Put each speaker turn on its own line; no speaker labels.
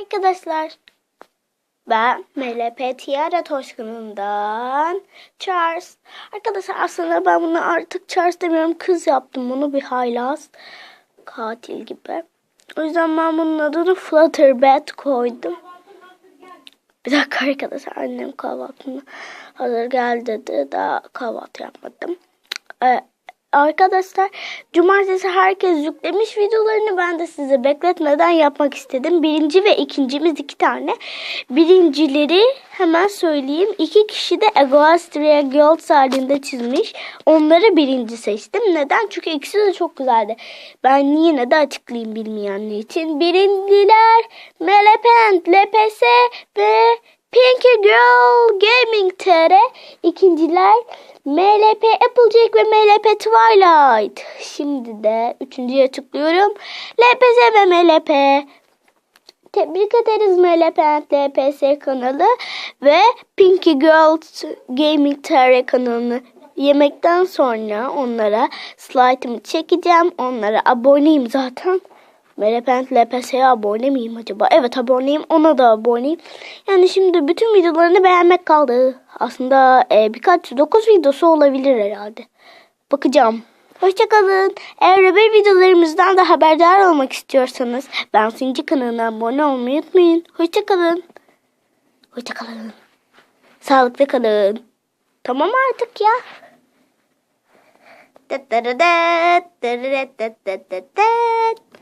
arkadaşlar. Ben MLP Tiara Toşkun'undan Charles. Arkadaşlar aslında ben bunu artık Charles demiyorum kız yaptım bunu bir haylaz katil gibi. O yüzden ben bunun adını Flutterbird koydum. Bir dakika arkadaşlar annem kahvaltını hazır gel dedi. Daha kahvaltı yapmadım. Ee, arkadaşlar cumartesi herkes yüklemiş videolarını ben de size bekletmeden yapmak istedim. Birinci ve ikincimiz iki tane. Birincileri hemen söyleyeyim. İki kişi de Egoastria Girls halinde çizmiş. Onları birinci seçtim. Neden? Çünkü ikisi de çok güzeldi. Ben yine de açıklayayım bilmeyenler için. Birinciler Melepent, LPS ve Pinky Girl Gaming TR. İkinciler MLP Applejack ve MLP Twilight. Şimdi de üçüncüye tıklıyorum. LPS ve MLP. Tebrik ederiz MLP and LPS kanalı ve Pinky Girls Gaming TR kanalını yemekten sonra onlara slide'ımı çekeceğim. Onlara aboneyim zaten. Melepent LPS'ye abone miyim acaba? Evet aboneyim. Ona da aboneyim. Yani şimdi bütün videolarını beğenmek kaldı. Aslında e, birkaç 9 videosu olabilir herhalde. Bakacağım. Hoşçakalın. Eğer öbür videolarımızdan da haberdar olmak istiyorsanız Ben Sinci kanalına abone olmayı unutmayın. Hoşçakalın. Hoşçakalın. Sağlıklı kalın. Tamam artık ya. Dırı dıt, dırı dıt dıt dıt dıt.